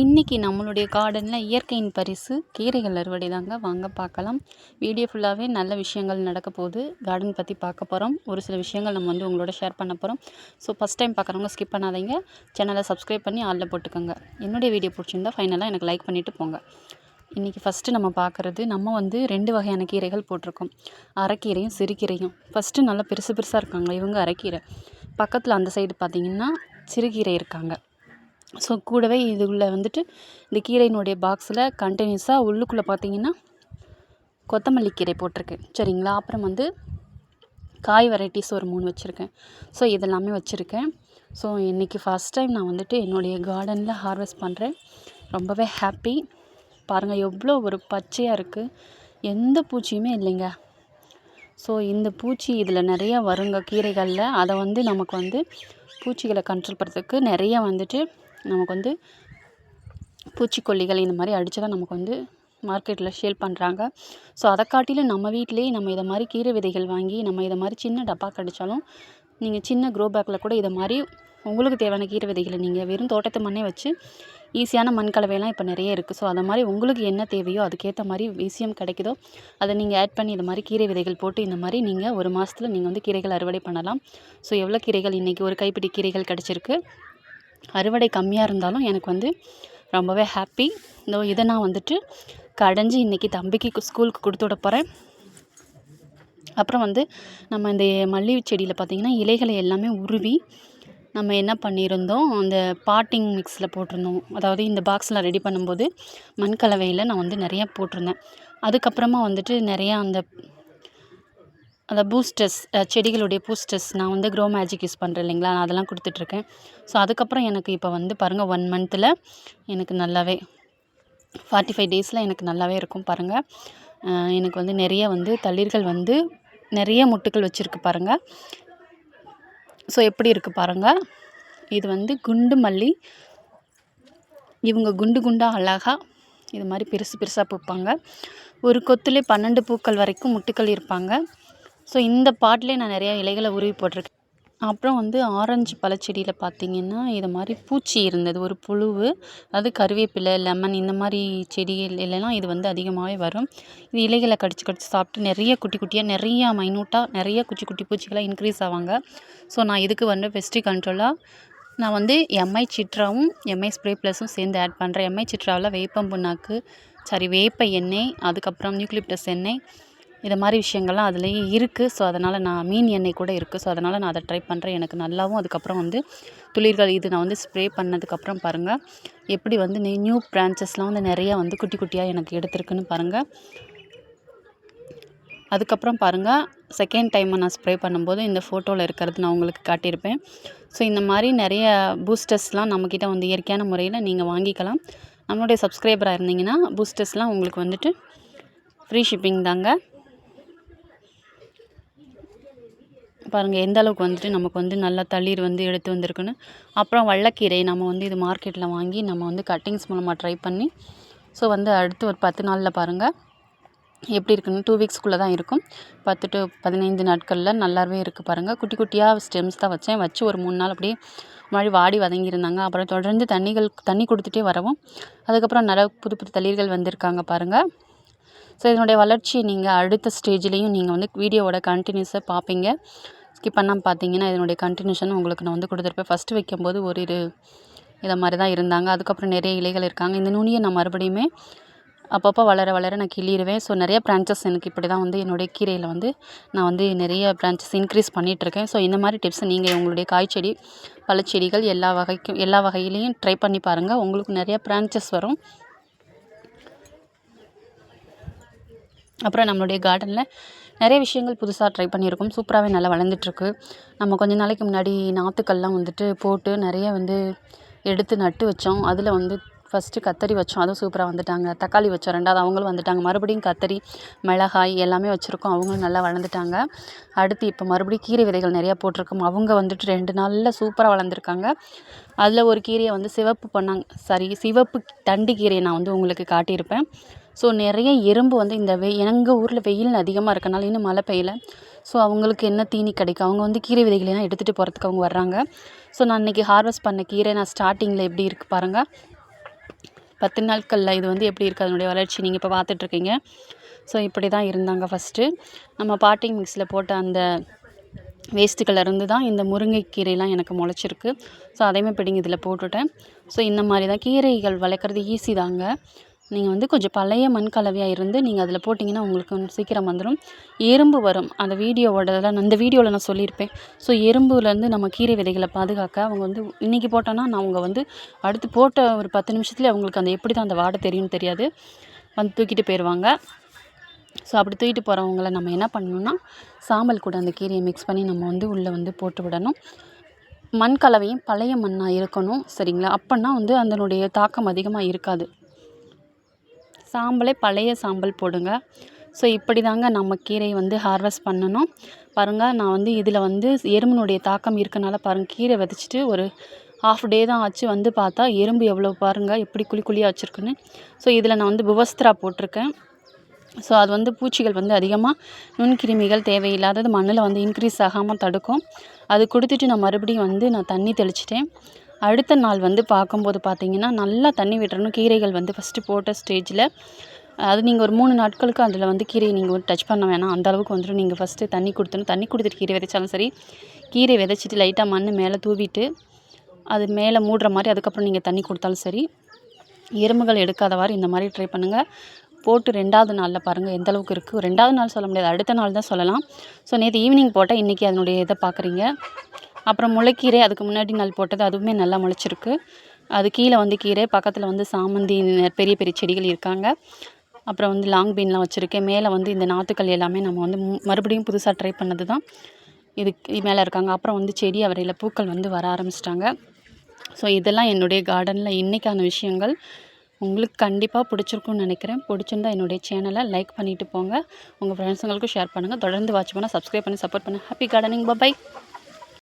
இன்றைக்கி நம்மளுடைய கார்டனில் இயற்கையின் பரிசு கீரைகள் அறுவடை தாங்க. வாங்க பார்க்கலாம். வீடியோ ஃபுல்லாகவே நல்ல விஷயங்கள் நடக்க போகுது. கார்டன் பற்றி பார்க்க போகிறோம் ஒரு சில விஷயங்கள் நம்ம வந்து உங்களோட ஷேர் பண்ண போகிறோம் ஸோ ஃபஸ்ட் டைம் பார்க்குறவங்க ஸ்கிப் பண்ணாதீங்க. சேனலை சப்ஸ்கிரைப் பண்ணி ஆளில் போட்டுக்கோங்க. என்னுடைய வீடியோ பிடிச்சிருந்தா ஃபைனலாக எனக்கு லைக் பண்ணிவிட்டு போங்க. இன்றைக்கி ஃபஸ்ட்டு நம்ம பார்க்குறது நம்ம வந்து ரெண்டு வகையான கீரைகள் போட்டிருக்கோம். அரைக்கீரையும் சிறுகீரையும். ஃபஸ்ட்டு நல்லா பெருசு பெருசாக இருக்காங்க இவங்க அரைக்கீரை. பக்கத்தில் அந்த சைடு பார்த்திங்கன்னா சிறுகீரை இருக்காங்க. ஸோ கூடவே இதுக்குள்ளே வந்துட்டு இந்த கீரையினுடைய பாக்ஸில் கண்டினியூஸாக உள்ளுக்குள்ளே பார்த்தீங்கன்னா கொத்தமல்லி கீரை போட்டிருக்கேன். சரிங்களா? அப்புறம் வந்து காய் வெரைட்டிஸ் ஒரு மூணு வச்சுருக்கேன். ஸோ இதெல்லாமே வச்சுருக்கேன். ஸோ இன்றைக்கி ஃபஸ்ட் டைம் நான் வந்துட்டு என்னுடைய கார்டனில் ஹார்வெஸ்ட் பண்ணுறேன் ரொம்பவே ஹாப்பி பாருங்கள் எவ்வளோ ஒரு பச்சையாக இருக்குது எந்த பூச்சியுமே இல்லைங்க. ஸோ இந்த பூச்சி இதில் நிறையா வருங்க கீரைகளில். அதை வந்து நமக்கு வந்து பூச்சிகளை கண்ட்ரோல் பண்ணுறதுக்கு நிறையா வந்துட்டு நமக்கு வந்து பூச்சிக்கொல்லிகள் இந்த மாதிரி அடித்து தான் நமக்கு வந்து மார்க்கெட்டில் சேல் பண்ணுறாங்க. ஸோ அதை காட்டிலும் நம்ம வீட்டிலேயே நம்ம இதை மாதிரி கீரை விதைகள் வாங்கி நம்ம இதை மாதிரி சின்ன டப்பா கடித்தாலும் நீங்கள் சின்ன க்ரோ பேக்கில் கூட இதை மாதிரி உங்களுக்கு தேவையான கீரை விதைகளை நீங்கள் வெறும் தோட்டத்து மண்ணே வச்சு ஈஸியான மண் கலவையெல்லாம் இப்போ நிறைய இருக்குது ஸோ அதை மாதிரி உங்களுக்கு என்ன தேவையோ அதுக்கேற்ற மாதிரி ஈஸியம் கிடைக்குதோ அதை நீங்கள் ஆட் பண்ணி இந்த மாதிரி கீரை விதைகள் போட்டு இந்த மாதிரி நீங்கள் ஒரு மாதத்தில் நீங்கள் வந்து கீரைகள் அறுவடை பண்ணலாம். ஸோ எவ்வளோ கீரைகள் இன்றைக்கி ஒரு கைப்பிடி கீரைகள் கிடச்சிருக்கு? அறுவடை கம்மியாக இருந்தாலும் எனக்கு வந்து ரொம்பவே ஹாப்பி இதோ இதை நான் வந்துட்டு கடைஞ்சி இன்றைக்கி தம்பிக்கு ஸ்கூலுக்கு கொடுத்து விட போகிறேன் அப்புறம் வந்து நம்ம இந்த மல்லிகை செடியில் பார்த்திங்கன்னா இலைகளை எல்லாமே உருவி நம்ம என்ன பண்ணியிருந்தோம்? அந்த பாட்டிங் மிக்ஸில் போட்டிருந்தோம். அதாவது இந்த பாக்ஸில் ரெடி பண்ணும்போது மண் கலவையில் நான் வந்து நிறையா போட்டிருந்தேன். அதுக்கப்புறமா வந்துட்டு நிறையா அந்த அந்த பூஸ்டர்ஸ் செடிகளுடைய பூஸ்டர்ஸ் நான் வந்து க்ரோ மேஜிக் யூஸ் பண்ணுறேன் இல்லைங்களா? நான் அதெல்லாம் கொடுத்துட்ருக்கேன். ஸோ அதுக்கப்புறம் எனக்கு இப்போ வந்து பாருங்கள் ஒன் மந்த்தில் எனக்கு நல்லாவே ஃபார்ட்டி ஃபைவ் டேஸில் எனக்கு நல்லாவே இருக்கும் பாருங்கள் எனக்கு வந்து நிறைய வந்து தளிர்கள் வந்து நிறைய முட்டுக்கள் வச்சுருக்கு பாருங்கள் ஸோ எப்படி இருக்குது பாருங்கள் இது வந்து குண்டு மல்லி. இவங்க குண்டு குண்டாக அழகாக இது மாதிரி பெருசு பெருசாக பூப்பாங்க. ஒரு கொத்துலேயே பன்னெண்டு பூக்கள் வரைக்கும் முட்டுக்கள் இருப்பாங்க. ஸோ இந்த பாட்டிலே நான் நிறையா இலைகளை உருவி போட்டிருக்கேன். அப்புறம் வந்து ஆரஞ்சு பழச்செடியில் பார்த்திங்கன்னா இது மாதிரி பூச்சி இருந்தது. ஒரு புழு அது கருவேப்பிலை லெமன் இந்த மாதிரி செடிகள் இது வந்து அதிகமாகவே வரும். இது இலைகளை கடிச்சு கடிச்சு சாப்பிட்டு நிறைய குட்டி குட்டியாக நிறையா மைனூட்டாக நிறைய குட்டி குட்டி பூச்சிகளாக இன்க்ரீஸ் ஆவாங்க. ஸோ நான் இதுக்கு வந்து பெஸ்டி கண்ட்ரோலாக நான் வந்து எம்ஐ சிட்ராவும் எம்ஐ ஸ்ப்ரே ப்ளஸும் சேர்ந்து ஆட் பண்ணுறேன் எம்ஐ சிட்ராவில் வேப்பம் புண்ணாக்கு சாரி வேப்ப எண்ணெய் அதுக்கப்புறம் நியூக்ளிப்டஸ் எண்ணெய் இது மாதிரி விஷயங்கள்லாம் அதுலேயே இருக்குது ஸோ அதனால் நான் மீன் எண்ணெய் கூட இருக்குது ஸோ அதனால் நான் அதை ட்ரை பண்ணுறேன் எனக்கு நல்லாவும் அதுக்கப்புறம் வந்து துளிர்கள் இது நான் வந்து ஸ்ப்ரே பண்ணதுக்கப்புறம் பாருங்கள் எப்படி வந்து நியூ பிரான்ச்சஸ்லாம் வந்து நிறையா வந்து குட்டி குட்டியாக எனக்கு எடுத்திருக்குன்னு பாருங்கள் அதுக்கப்புறம் பாருங்கள் செகண்ட் டைம் நான் ஸ்ப்ரே பண்ணும்போது இந்த ஃபோட்டோவில் இருக்கிறது நான் உங்களுக்கு காட்டியிருப்பேன். ஸோ இந்த மாதிரி நிறைய பூஸ்டர்ஸ்லாம் நம்மக்கிட்ட வந்து இயற்கையான முறையில் நீங்கள் வாங்கிக்கலாம். நம்மளுடைய சப்ஸ்கிரைபராக இருந்தீங்கன்னா பூஸ்டர்ஸ்லாம் உங்களுக்கு வந்துட்டு ஃப்ரீ ஷிப்பிங் தாங்க. பாருங்கள் எந்த அளவுக்கு வந்துட்டு நமக்கு வந்து நல்லா தளிர் வந்து எடுத்து வந்திருக்குன்னு. அப்புறம் வள்ளக்கீரை நம்ம வந்து இது மார்க்கெட்டில் வாங்கி நம்ம வந்து கட்டிங்ஸ் மூலமாக ட்ரை பண்ணி ஸோ வந்து அடுத்து ஒரு பத்து நாளில் பாருங்கள் எப்படி இருக்குன்னு டூ வீக்ஸ்க்குள்ளே தான் இருக்கும். பத்து டு பதினைந்து நாட்களில் நல்லாவே இருக்குது பாருங்கள் குட்டி குட்டியாக ஸ்டெம்ஸ் தான் வச்சேன். வச்சு ஒரு மூணு நாள் அப்படியே மாதிரி வாடி வதங்கியிருந்தாங்க. அப்புறம் தொடர்ந்து தண்ணிகள் தண்ணி கொடுத்துட்டே வரவும். அதுக்கப்புறம் நிறைய புது புது தளிர்கள் வந்திருக்காங்க பாருங்கள் ஸோ இதனுடைய வளர்ச்சி நீங்கள் அடுத்த ஸ்டேஜ்லேயும் நீங்கள் வந்து வீடியோவோட கண்டினியூஸாக பார்ப்பீங்க. ஸ்கிப் பண்ணாமல் பார்த்தீங்கன்னா இதனுடைய கண்டினியூஷன் உங்களுக்கு நான் வந்து கொடுத்துருப்பேன். ஃபஸ்ட்டு வைக்கும்போது ஒரு இரு இதை மாதிரி தான் இருந்தாங்க. அதுக்கப்புறம் நிறைய இலைகள் இருக்காங்க. இந்த நுனியை நான் மறுபடியுமே அப்பப்போ வளர வளர நான் கிள்ளிடுவேன் ஸோ நிறைய பிரான்ச்சஸ் எனக்கு இப்படி தான் வந்து என்னுடைய கீரையில் வந்து நான் வந்து நிறைய பிரான்ச்சஸ் இன்க்ரீஸ் பண்ணிகிட்ருக்கேன் ஸோ இந்த மாதிரி டிப்ஸ் நீங்கள் உங்களுடைய காய்ச்செடி பழச்செடிகள் எல்லா வகைக்கும் எல்லா வகையிலையும் ட்ரை பண்ணி பாருங்கள் உங்களுக்கு நிறைய பிரான்ச்சஸ் வரும். அப்புறம் நம்மளுடைய கார்டனில் நிறைய விஷயங்கள் புதுசாக ட்ரை பண்ணியிருக்கோம். சூப்பராகவே நல்லா வளர்ந்துட்டுருக்கு. நம்ம கொஞ்ச நாளைக்கு முன்னாடி நாற்றுக்கள்லாம் வந்துட்டு போட்டு நிறைய வந்து எடுத்து நட்டு வச்சோம். அதில் வந்து ஃபஸ்ட்டு கத்தரி வச்சோம். அதுவும் சூப்பராக வந்துட்டாங்க. தக்காளி வச்சோம். ரெண்டாவது அவங்களும் வந்துட்டாங்க. மறுபடியும் கத்தரி மிளகாய் எல்லாமே வச்சுருக்கோம். அவங்களும் நல்லா வளர்ந்துட்டாங்க. அடுத்து இப்போ மறுபடியும் கீரை விதைகள் நிறையா போட்டிருக்கோம். அவங்க வந்துட்டு ரெண்டு நாளில் சூப்பராக வளர்ந்துருக்காங்க. அதில் ஒரு கீரையை வந்து சிவப்பு பண்ணாங்க. சாரி சிவப்பு தண்டு கீரையை நான் வந்து உங்களுக்கு காட்டியிருப்பேன். ஸோ நிறைய எறும்பு வந்து இந்த வெ எங்கள் ஊரில் வெயில் அதிகமாக இருக்கனால இன்னும் மழை பெய்யல. ஸோ அவங்களுக்கு என்ன தீனி கிடைக்கும்? அவங்க வந்து கீரை விதைகளெல்லாம் எடுத்துகிட்டு போகிறதுக்கு அவங்க வர்றாங்க. ஸோ நான் இன்றைக்கி ஹார்வெஸ்ட் பண்ண கீரை நான் ஸ்டார்டிங்கில் எப்படி இருக்குது பாருங்கள் பத்து நாட்களில் இது வந்து எப்படி இருக்குது அதனுடைய வளர்ச்சி நீங்கள் இப்போ பார்த்துட்ருக்கீங்க. ஸோ இப்படி தான் இருந்தாங்க ஃபஸ்ட்டு நம்ம பாட்டிங் மிக்ஸில் போட்ட அந்த வேஸ்ட்டுகள்லேருந்து தான் இந்த முருங்கைக்கீரைலாம் எனக்கு முளைச்சிருக்கு. ஸோ அதையுமே பிடிங்கி இதில் போட்டுட்டேன். ஸோ இந்த மாதிரி தான் கீரைகள் வளர்க்குறது ஈஸி தாங்க. நீங்கள் வந்து கொஞ்சம் பழைய மண் கலவையாக இருந்து நீங்கள் அதில் போட்டிங்கன்னா உங்களுக்கு வந்து சீக்கிரம் வந்துடும் எறும்பு வரும். அந்த வீடியோவோட அந்த வீடியோவில் நான் சொல்லியிருப்பேன். ஸோ எறும்புலேருந்து நம்ம கீரை விதைகளை பாதுகாக்க அவங்க வந்து இன்றைக்கி போட்டோன்னா நான் அவங்க வந்து அடுத்து போட்ட ஒரு பத்து நிமிஷத்துலேயே அவங்களுக்கு அந்த எப்படி தான் அந்த வாடை தெரியும்னு தெரியாது. வந்து தூக்கிட்டு போயிடுவாங்க ஸோ அப்படி தூக்கிட்டு போகிறவங்கள நம்ம என்ன பண்ணணும்னா சாம்பல் கூட அந்த கீரையை மிக்ஸ் பண்ணி நம்ம வந்து உள்ளே வந்து போட்டு விடணும். மண் கலவையும் பழைய மண்ணாக இருக்கணும். சரிங்களா? அப்போன்னா வந்து அதனுடைய தாக்கம் அதிகமாக இருக்காது. சாம்பலே பழைய சாம்பல் போடுங்க. ஸோ இப்படி தாங்க நம்ம கீரையை வந்து ஹார்வெஸ்ட் பண்ணணும். பாருங்கள் நான் வந்து இதில் வந்து எறும்பினுடைய தாக்கம் இருக்கனால பாருங்கள் கீரை விதைச்சிட்டு ஒரு ஹாஃப் டே தான் ஆச்சு வந்து பார்த்தா எறும்பு எவ்வளோ பாருங்கள் எப்படி குழி குழியாக வச்சுருக்குன்னு. ஸோ இதில் நான் வந்து புவஸ்திரா போட்டிருக்கேன். ஸோ அது வந்து பூச்சிகள் வந்து அதிகமாக நுண்கிருமிகள் தேவையில்லாதது மண்ணில் வந்து இன்க்ரீஸ் ஆகாமல் தடுக்கும். அது கொடுத்துட்டு நான் மறுபடியும் வந்து நான் தண்ணி தெளிச்சிட்டேன். அடுத்த நாள் வந்து பார்க்கும்போது பார்த்தீங்கன்னா நல்லா தண்ணி விட்டுறணும். கீரைகள் வந்து ஃபஸ்ட்டு போட்ட ஸ்டேஜில் அது நீங்கள் ஒரு மூணு நாட்களுக்கு அதில் வந்து கீரையை நீங்கள் வந்து டச் பண்ண வேணாம். அந்த அளவுக்கு வந்துடும் நீங்கள் ஃபஸ்ட்டு தண்ணி கொடுத்துணும். தண்ணி கொடுத்துட்டு கீரை விதைச்சாலும் சரி கீரை விதைச்சிட்டு லைட்டாக மண் மேலே தூவிட்டு அது மேலே மூடுற மாதிரி அதுக்கப்புறம் நீங்கள் தண்ணி கொடுத்தாலும் சரி எறும்புகள் எடுக்காதவாறு இந்த மாதிரி ட்ரை பண்ணுங்கள் போட்டு ரெண்டாவது நாளில் பாருங்கள் எந்த அளவுக்கு இருக்குது ரெண்டாவது நாள் சொல்ல முடியாது. அடுத்த நாள் தான் சொல்லலாம். ஸோ நேற்று ஈவினிங் போட்டால் இன்றைக்கி அதனுடைய இதை பார்க்குறீங்க. அப்புறம் முளைக்கீரை அதுக்கு முன்னாடி நாள் போட்டது அதுவுமே நல்லா முளைச்சிருக்கு. அது கீழே வந்து கீரை பக்கத்தில் வந்து சாமந்தி பெரிய பெரிய செடிகள் இருக்காங்க. அப்புறம் வந்து லாங் பீன்லாம் வச்சுருக்கேன். மேலே வந்து இந்த நாற்றுக்கள் எல்லாமே நம்ம வந்து மறுபடியும் புதுசாக ட்ரை பண்ணது தான் இதுக்கு மேலே இருக்காங்க. அப்புறம் வந்து செடி அவரையில் பூக்கள் வந்து வர ஆரம்பிச்சிட்டாங்க. ஸோ இதெல்லாம் என்னுடைய கார்டனில் இன்றைக்கான விஷயங்கள். உங்களுக்கு கண்டிப்பாக பிடிச்சிருக்கும்னு நினைக்கிறேன். பிடிச்சிருந்தா என்னுடைய சேனலை லைக் பண்ணிவிட்டு போங்க. உங்கள் ஃப்ரெண்ட்ஸுங்களுக்கும் ஷேர் பண்ணுங்கள் தொடர்ந்து வாட்ச் பண்ண சப்ஸ்கிரைப் பண்ணி சப்போர்ட் பண்ண. Happy gardening by